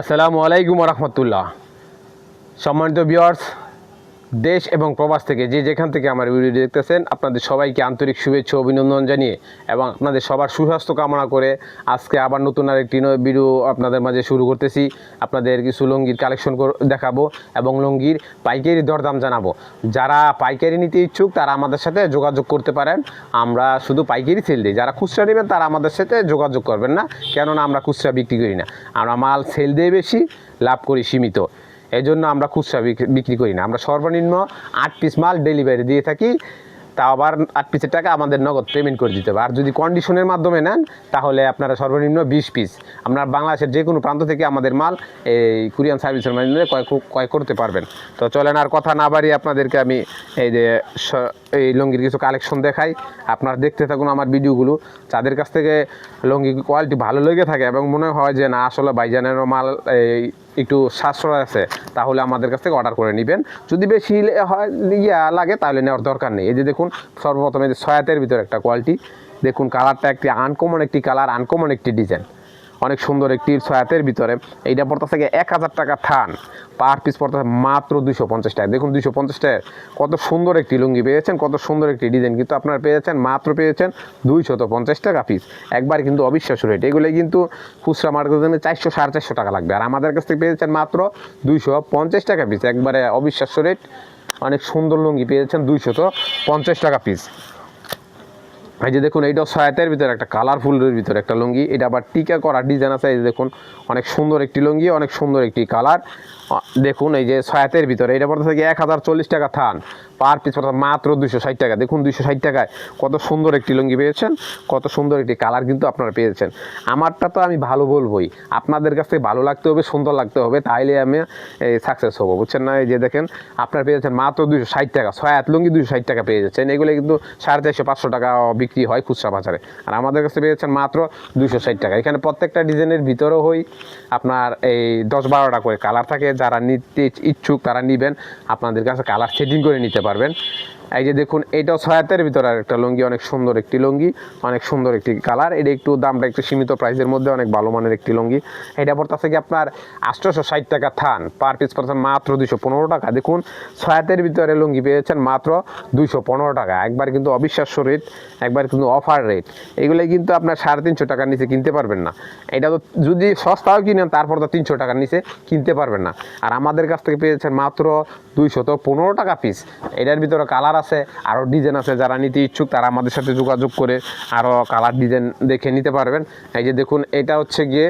আসসালামু আলাইকুম রহমতুল্লাহ। সম্মানিত বিয়ার্স দেশ এবং প্রবাস থেকে যে যেখান থেকে আমার ভিডিও দেখতেছেন, আপনাদের সবাইকে আন্তরিক শুভেচ্ছা অভিনন্দন জানিয়ে এবং আপনাদের সবার সুস্বাস্থ্য কামনা করে আজকে আবার নতুন আরেকটি ভিডিও আপনাদের মাঝে শুরু করতেছি। আপনাদের কিছু লুঙ্গির কালেকশন দেখাবো এবং লুঙ্গির পাইকারি দরদাম জানাব। যারা পাইকারি নিতে ইচ্ছুক, তারা আমাদের সাথে যোগাযোগ করতে পারেন। আমরা শুধু পাইকারি সেল দিই। যারা খুচরা নেবেন, তারা আমাদের সাথে যোগাযোগ করবেন না। কেননা আমরা খুচরা বিক্রি করি না। আমরা মাল সেল দিয়ে বেশি, লাভ করি সীমিত। এই জন্য আমরা খুচরা বিক্রি- করি না। আমরা সর্বনিম্ন আট পিস মাল ডেলিভারি দিয়ে থাকি তা আবার আট পিসের টাকা আমাদের নগদ পেমেন্ট করে দিতে হবে। আর যদি কন্ডিশনের মাধ্যমে নেন, তাহলে আপনারা সর্বনিম্ন বিশ পিস আপনারা বাংলাদেশের যে কোনো প্রান্ত থেকে আমাদের মাল এই কুরিয়ান সার্ভিসের মাধ্যমে ক্রয় করতে পারবেন। তো চলেন আর কথা না বাড়িয়ে আপনাদেরকে আমি এই যে এই লুঙ্গির কিছু কালেকশন দেখাই। আপনারা দেখতে থাকুন আমার ভিডিওগুলো। যাদের কাছ থেকে লুঙ্গি কোয়ালিটি ভালো লেগে থাকে এবং মনে হয় যে না, আসলে বাইজানেরও মাল এই একটু সাশ্রয় আছে, তাহলে আমাদের কাছ থেকে অর্ডার করে নেবেন। যদি বেশি হয়, ইয়া লাগে, তাহলে নেওয়ার দরকার নেই। এই যে দেখুন, সর্বপ্রথমে যে ভিতরে একটা কোয়ালিটি দেখুন কালারটা একটি আনকমন একটি কালার আনকমন একটি ডিজাইন অনেক সুন্দর একটি ছয়াতের ভিতরে। এইটা পড়তে থেকে এক হাজার টাকা থান। পার পিস পড়তে মাত্র দুশো পঞ্চাশ টাকা। দেখুন দুশো পঞ্চাশ টাকা কত সুন্দর একটি লুঙ্গি পেয়েছেন, কত সুন্দর একটি ডিজাইন কিন্তু আপনারা পেয়েছেন, মাত্র পেয়েছেন দুইশত পঞ্চাশ টাকা পিস একবার কিন্তু অবিশ্বাস্য রেট এগুলো কিন্তু খুচরা মার্কেটের জন্য চারশো, সাড়ে চারশো টাকা লাগবে। আর আমাদের কাছ থেকে পেয়েছেন মাত্র দুইশো পঞ্চাশ টাকা পিস একবারে অবিশ্বাস্য রেট অনেক সুন্দর লুঙ্গি পেয়েছেন দুইশত পঞ্চাশ টাকা পিস এই যে দেখুন এইটাও সয়াতের ভিতরে একটা কালারফুলের ভিতরে একটা লুঙ্গি। এটা আবার টিকা করা ডিজাইন আছে, এই যে দেখুন, অনেক সুন্দর একটি লুঙ্গি, অনেক সুন্দর একটি কালার দেখুন, এই যে সয়াতের ভিতরে, এটা পড়তে থাকে এক হাজার চল্লিশ টাকা থান। পার পিস মাত্র দুশো ষাট টাকা। দেখুন দুশো ষাট টাকায় কত সুন্দর একটি লুঙ্গি পেয়েছেন, কত সুন্দর একটি কালার কিন্তু আপনারা পেয়েছেন। আমারটা তো আমি ভালো বলবোই। আপনাদের কাছ থেকে ভালো লাগতে হবে, সুন্দর লাগতে হবে, তাইলে আমি সাকসেস হব, বুঝছেন না? এই যে দেখেন, আপনারা পেয়েছেন মাত্র দুশো ষাট টাকা, ছয় হাত লুঙ্গি দুশো ষাট টাকা পেয়ে যাচ্ছেন। এগুলো কিন্তু সাড়ে চারশো, পাঁচশো টাকা বিক্রি হয় খুচরা বাজারে। আর আমাদের কাছে পেয়েছেন মাত্র দুশো ষাট টাকা। এখানে প্রত্যেকটা ডিজাইনের ভিতরেও হই আপনার এই দশ বারোটা করে কালার থাকে। যারা নিতে ইচ্ছুক তারা নেবেন। আপনাদের কাছে কালার সেটিং করে নিতে পারবেন। এই যে দেখুন, এটাও ছয়াতের ভিতরে আর একটা লুঙ্গি, অনেক সুন্দর একটি লুঙ্গি, অনেক সুন্দর একটি কালার। এটা একটু দামটা একটু সীমিত প্রাইসের মধ্যে অনেক ভালো মানের একটি লুঙ্গি। এটা পড়তেছে কি আপনার আটশোশো ষাট টাকা থান পার পিস পড়ছে মাত্র দুশো পনেরো টাকা। দেখুন ছয়াতের ভিতরে লুঙ্গি পেয়েছেন মাত্র দুইশো পনেরো টাকা। একবার কিন্তু অবিশ্বাস্য রেট একবার কিন্তু অফার রেট এগুলো কিন্তু আপনার সাড়ে তিনশো টাকার নিচে কিনতে পারবেন না। এটা তো যদি সস্তাও কিনেন, তারপর তো তিনশো টাকার নিচে কিনতে পারবেন না। আর আমাদের কাছ থেকে পেয়েছেন মাত্র দুইশত পনেরো টাকা পিস এটার ভিতরে কালার আছে আরও ডিজাইন আছে, যারা নিতে ইচ্ছুক তারা আমাদের সাথে যোগাযোগ করে আরও কালার ডিজাইন দেখে নিতে পারবেন। এই যে দেখুন, এটা হচ্ছে গিয়ে